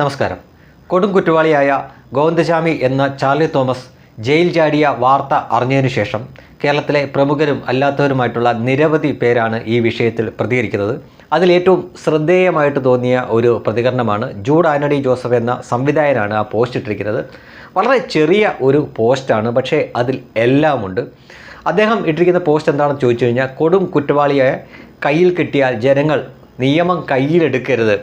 നമസ്കാരം. കൊടും കുറ്റവാളിയായ എന്ന ചാർലി തോമസ് ജയിൽ ചാടിയ വാർത്ത അറിഞ്ഞതിനു ശേഷം കേരളത്തിലെ പ്രമുഖരും അല്ലാത്തവരുമായിട്ടുള്ള നിരവധി പേരാണ് ഈ വിഷയത്തിൽ പ്രതികരിക്കുന്നത്. അതിലേറ്റവും ശ്രദ്ധേയമായിട്ട് തോന്നിയ ഒരു പ്രതികരണമാണ് ജൂഡ് ആനഡി ജോസഫ് എന്ന സംവിധായകനാണ് ആ പോസ്റ്റ് ഇട്ടിരിക്കുന്നത്. വളരെ ചെറിയ ഒരു പോസ്റ്റാണ് പക്ഷേ അതിൽ എല്ലാമുണ്ട്. അദ്ദേഹം ഇട്ടിരിക്കുന്ന പോസ്റ്റ് എന്താണെന്ന് ചോദിച്ചു കഴിഞ്ഞാൽ കൊടും കുറ്റവാളിയെ കയ്യിൽ കിട്ടിയാൽ ജനങ്ങൾ നിയമം കയ്യിലെടുക്കരുത്.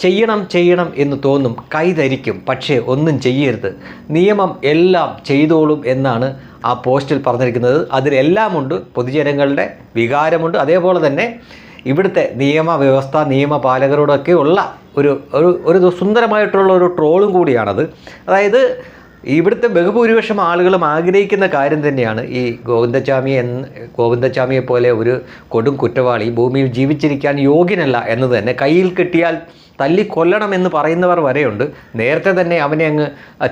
ചെയ്യണം ചെയ്യണം എന്ന് തോന്നും കൈധരിക്കും പക്ഷേ ഒന്നും ചെയ്യരുത്. നിയമം എല്ലാം ചെയ്തോളും എന്നാണ് ആ പോസ്റ്റിൽ പറഞ്ഞിരിക്കുന്നത്. അതിലെല്ലാമുണ്ട് പൊതുജനങ്ങളുടെ വികാരമുണ്ട്. അതേപോലെ തന്നെ ഇവിടുത്തെ നിയമവ്യവസ്ഥ നിയമപാലകരോടൊക്കെ ഉള്ള ഒരു ഒരു ഒരു സുന്ദരമായിട്ടുള്ള ഒരു ട്രോളും കൂടിയാണത്. അതായത് ഇവിടുത്തെ ബഹുഭൂരിപക്ഷം ആളുകളും ആഗ്രഹിക്കുന്ന കാര്യം തന്നെയാണ് ഈ ഗോവിന്ദസ്വാമി എന്ന് ഗോവിന്ദചാമിയെ പോലെ ഒരു കൊടും കുറ്റവാളി ഭൂമിയിൽ ജീവിച്ചിരിക്കാൻ യോഗ്യനല്ല എന്നത് തന്നെ. കയ്യിൽ കിട്ടിയാൽ തല്ലിക്കൊല്ലണം എന്ന് പറയുന്നവർ വരെയുണ്ട്. നേരത്തെ തന്നെ അവനെ അങ്ങ്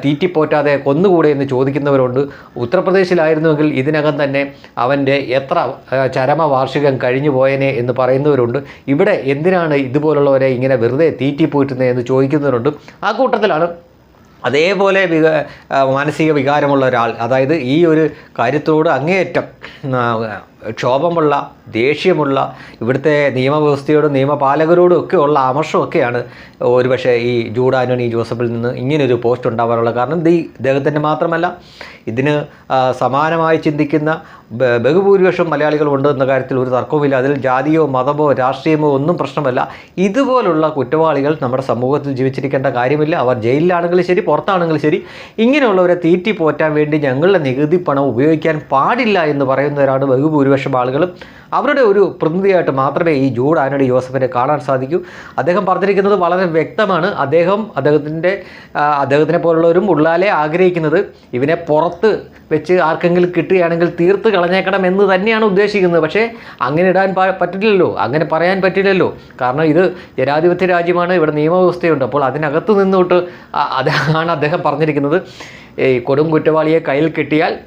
തീറ്റിപ്പോറ്റാതെ കൊന്നുകൂടെ എന്ന് ചോദിക്കുന്നവരുണ്ട്. ഉത്തർപ്രദേശിലായിരുന്നുവെങ്കിൽ ഇതിനകം തന്നെ അവന്റെ എത്ര ചരമ വാർഷികം കഴിഞ്ഞു പോയനെ എന്ന് പറയുന്നവരുണ്ട്. ഇവിടെ എന്തിനാണ് ഇതുപോലുള്ളവരെ ഇങ്ങനെ വെറുതെ തീറ്റിപ്പോറ്റുന്നത് എന്ന് ചോദിക്കുന്നവരുണ്ട്. ആ കൂട്ടത്തിലാണ് അതേപോലെ വിക മാനസിക വികാരമുള്ള ഒരാൾ. അതായത് ഈ ഒരു കാര്യത്തോട് അങ്ങേയറ്റം ക്ഷോഭമുള്ള ദേഷ്യമുള്ള ഇവിടുത്തെ നിയമവ്യവസ്ഥയോടും നിയമപാലകരോടും ഒക്കെ ഉള്ള അമർഷമൊക്കെയാണ് ഒരുപക്ഷെ ഈ ജൂഡ് ആന്റണി ജോസഫിൽ നിന്ന് ഇങ്ങനൊരു പോസ്റ്റ് ഉണ്ടാവാനുള്ള കാരണം. ഇത് ഈ ഇദ്ദേഹത്തിന്റെ മാത്രമല്ല ഇതിന് സമാനമായി ചിന്തിക്കുന്ന ബഹുഭൂരിപക്ഷം മലയാളികളുണ്ട് എന്ന കാര്യത്തിൽ ഒരു തർക്കവുമില്ല. അതിൽ ജാതിയോ മതമോ രാഷ്ട്രീയമോ ഒന്നും പ്രശ്നമല്ല. ഇതുപോലുള്ള കുറ്റവാളികൾ നമ്മുടെ സമൂഹത്തിൽ ജീവിച്ചിരിക്കേണ്ട കാര്യമില്ല. അവർ ജയിലിലാണെങ്കിലും ശരി പുറത്താണെങ്കിലും ശരി. ഇങ്ങനെയുള്ളവരെ തീറ്റി പോറ്റാൻ വേണ്ടി ഞങ്ങളുടെ നികുതി പണം ഉപയോഗിക്കാൻ പാടില്ല എന്ന് പറയുന്നവരാണ് ബഹുഭൂരിപക്ഷം ആളുകളും അവരുടെ ഒരു പ്രതിനിധിയായിട്ട് മാത്രമേ ഈ ജൂഡ് ആനഡി ജോസഫിനെ കാണാൻ സാധിക്കൂ. അദ്ദേഹം പറഞ്ഞിരിക്കുന്നത് വളരെ വ്യക്തമാണ്. അദ്ദേഹം അദ്ദേഹത്തിന്റെ അദ്ദേഹത്തിനെ പോലുള്ളവരും ഉള്ളാലെ ആഗ്രഹിക്കുന്നത് ഇവനെ പുറത്ത് വെച്ച് ആർക്കെങ്കിലും കിട്ടുകയാണെങ്കിൽ തീർത്ത് കളഞ്ഞേക്കണം എന്ന് തന്നെയാണ് ഉദ്ദേശിക്കുന്നത്. പക്ഷേ അങ്ങനെ ഇടാൻ പറ്റില്ലല്ലോ. അങ്ങനെ പറയാൻ പറ്റില്ലല്ലോ. കാരണം ഇത് ജനാധിപത്യ രാജ്യമാണ്. ഇവിടെ നിയമവ്യവസ്ഥയുണ്ട്. അപ്പോൾ അതിനകത്ത് നിന്നോട്ട് അതാണ് അദ്ദേഹം പറഞ്ഞിരിക്കുന്നത്. ഈ കൊടും കുറ്റവാളിയെ കയ്യിൽ കിട്ടിയാൽ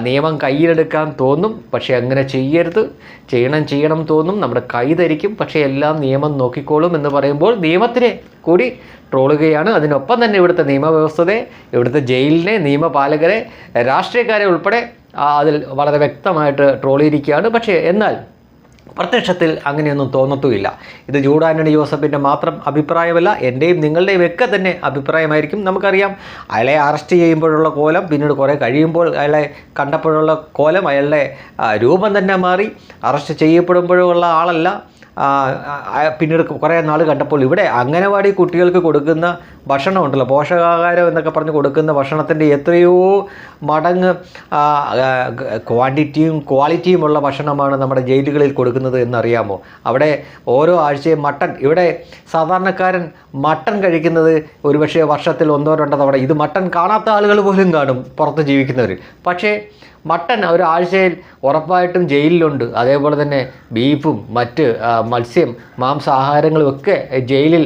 നിയമം കയ്യിലെടുക്കാൻ തോന്നും പക്ഷേ അങ്ങനെ ചെയ്യരുത്. ചെയ്യണം ചെയ്യണം തോന്നും. നമ്മുടെ കൈ ധരിക്കും പക്ഷേ എല്ലാം നിയമം നോക്കിക്കോളും എന്ന് പറയുമ്പോൾ നിയമത്തിനെ കൂടി ട്രോളുകയാണ്. അതിനൊപ്പം തന്നെ ഇവിടുത്തെ നിയമവ്യവസ്ഥയെ ഇവിടുത്തെ ജയിലിനെ നിയമപാലകരെ രാഷ്ട്രീയക്കാരെ ഉൾപ്പെടെ അതിൽ വളരെ വ്യക്തമായിട്ട് ട്രോളിയിരിക്കുകയാണ്. പക്ഷേ എന്നാൽ പ്രത്യക്ഷത്തിൽ അങ്ങനെയൊന്നും തോന്നത്തുമില്ല. ഇത് ജൂഡ് ജോസഫിന്റെ മാത്രം അഭിപ്രായമല്ല എന്റെയും നിങ്ങളുടെയും ഒക്കെ തന്നെ അഭിപ്രായമായിരിക്കും നമുക്കറിയാം. അയാളെ അറസ്റ്റ് ചെയ്യുമ്പോഴുള്ള കോലം പിന്നീട് കുറേ കഴിയുമ്പോൾ അയാളെ കണ്ടപ്പോഴുള്ള കോലം അയാളുടെ രൂപം തന്നെ മാറി. അറസ്റ്റ് ചെയ്യപ്പെടുമ്പോഴുള്ള ആളല്ല പിന്നീട് കുറേ നാൾ കണ്ടപ്പോൾ ഇവിടെ അംഗനവാടി കുട്ടികൾക്ക് കൊടുക്കുന്ന ഭക്ഷണം ഉണ്ടല്ലോ പോഷകാഹാരം എന്നൊക്കെ പറഞ്ഞ് കൊടുക്കുന്ന ഭക്ഷണത്തിന്റെ എത്രയോ മടങ്ങ് ക്വാണ്ടിറ്റിയും ക്വാളിറ്റിയും ഉള്ള ഭക്ഷണമാണ് നമ്മുടെ ജയിലുകളിൽ കൊടുക്കുന്നത് എന്നറിയാമോ? അവിടെ ഓരോ ആഴ്ചയും മട്ടൺ ഇവിടെ സാധാരണക്കാരൻ മട്ടൺ കഴിക്കുന്നത് ഒരുപക്ഷെ വർഷത്തിൽ ഒന്നോ രണ്ടോ തവണ. ഇത് മട്ടൺ കാണാത്ത ആളുകൾ പോലും കാണും പുറത്ത് ജീവിക്കുന്നവർ പക്ഷേ മട്ടൺ ഒരാഴ്ചയിൽ ഉറപ്പായിട്ടും ജയിലിലുണ്ട്. അതേപോലെ തന്നെ ബീഫും മറ്റ് മത്സ്യം മാംസാഹാരങ്ങളും ഒക്കെ ജയിലിൽ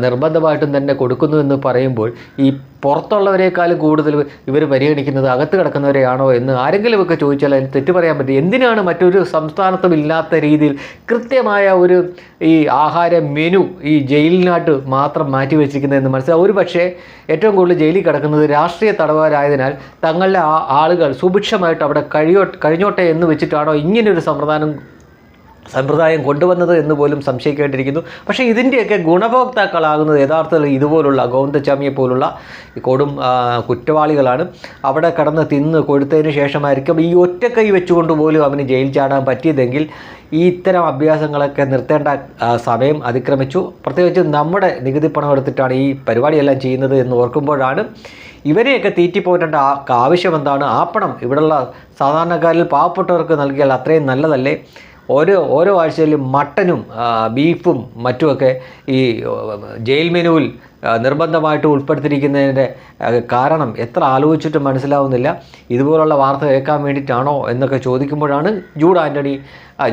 നിർബന്ധമായിട്ടും തന്നെ കൊടുക്കുന്നു എന്ന് പറയുമ്പോൾ ഈ പുറത്തുള്ളവരെക്കാളും കൂടുതൽ ഇവർ പരിഗണിക്കുന്നത് അകത്ത് കിടക്കുന്നവരെയാണോ എന്ന് ആരെങ്കിലും ഒക്കെ ചോദിച്ചാൽ അതിന് തെറ്റ് പറയാൻ പറ്റും എന്തിനാണ് മറ്റൊരു സംസ്ഥാനത്തും ഇല്ലാത്ത രീതിയിൽ കൃത്യമായ ഒരു ഈ ആഹാര മെനു ഈ ജയിലിനായിട്ട് മാത്രം മാറ്റി വെച്ചിരിക്കുന്നതെന്ന് മനസ്സിലാവും ഒരു പക്ഷേ ഏറ്റവും കൂടുതൽ ജയിലിൽ കിടക്കുന്നത് രാഷ്ട്രീയ തടവുകാരായതിനാൽ തങ്ങളുടെ ആളുകൾ സുഭിക്ഷമായിട്ട് അവിടെ കഴിയോ കഴിഞ്ഞോട്ടെ എന്ന് വെച്ചിട്ടാണോ ഇങ്ങനൊരു സമ്പ്രദായം സമ്പ്രദായം കൊണ്ടുവന്നത് എന്ന് പോലും സംശയിക്കേണ്ടിയിരിക്കുന്നു. പക്ഷേ ഇതിന്റെയൊക്കെ ഗുണഭോക്താക്കളാകുന്നത് യഥാർത്ഥത്തിൽ ഇതുപോലുള്ള ഗോവിന്ദച്ചാമിയെ പോലുള്ള കൊടും കുറ്റവാളികളാണ്. അവിടെ കടന്ന് തിന്ന് കൊടുത്തതിന് ശേഷമായിരിക്കും ഈ ഒറ്റക്കൈ വെച്ചുകൊണ്ട് പോലും അവന് ജയിൽ ചാടാൻ പറ്റിയതെങ്കിൽ ഈ ഇത്തരം അഭ്യാസങ്ങളൊക്കെ നിർത്തേണ്ട സമയം അതിക്രമിച്ചു. പ്രത്യേകിച്ച് നമ്മുടെ നികുതി പണം എടുത്തിട്ടാണ് ഈ പരിപാടിയെല്ലാം ചെയ്യുന്നത് എന്ന് ഓർക്കുമ്പോഴാണ് ഇവരെയൊക്കെ തീറ്റിപ്പോറ്റേണ്ട ആവശ്യം എന്താണ്? ആ പണം ഇവിടെയുള്ള സാധാരണക്കാരിൽ പാവപ്പെട്ടവർക്ക് നൽകിയാൽ അത്രയും നല്ലതല്ലേ? ഓരോ ഓരോ ആഴ്ചയിലും മട്ടനും ബീഫും മറ്റുമൊക്കെ ഈ ജയിൽ മെനുവിൽ നിർബന്ധമായിട്ട് ഉൾപ്പെടുത്തിയിരിക്കുന്നതിന്റെ കാരണം എത്ര ആലോചിച്ചിട്ടും മനസ്സിലാവുന്നില്ല. ഇതുപോലുള്ള വാർത്ത കേൾക്കാൻ വേണ്ടിയിട്ടാണോ എന്നൊക്കെ ചോദിക്കുമ്പോഴാണ് ജൂഡ് ആന്റണി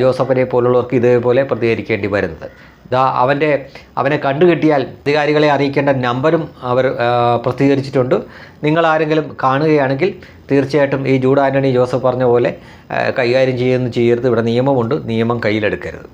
ജോസഫിനെ പോലുള്ളവർക്ക് ഇതേപോലെ പ്രതികരിക്കേണ്ടി വരുന്നത്. ഇതാ അവന്റെ അവനെ കണ്ടുകിട്ടിയാൽ അധികാരികളെ അറിയിക്കേണ്ട നമ്പരും അവർ പ്രസിദ്ധീകരിച്ചിട്ടുണ്ട്. നിങ്ങൾ ആരെങ്കിലും കാണുകയാണെങ്കിൽ തീർച്ചയായിട്ടും ഈ ജൂഡ് ആന്റണി ജോസഫ് പറഞ്ഞ പോലെ കൈകാര്യം ചെയ്യുന്നു ചെയ്യരുത്. ഇവിടെ നിയമമുണ്ട്. നിയമം കയ്യിലെടുക്കരുത്.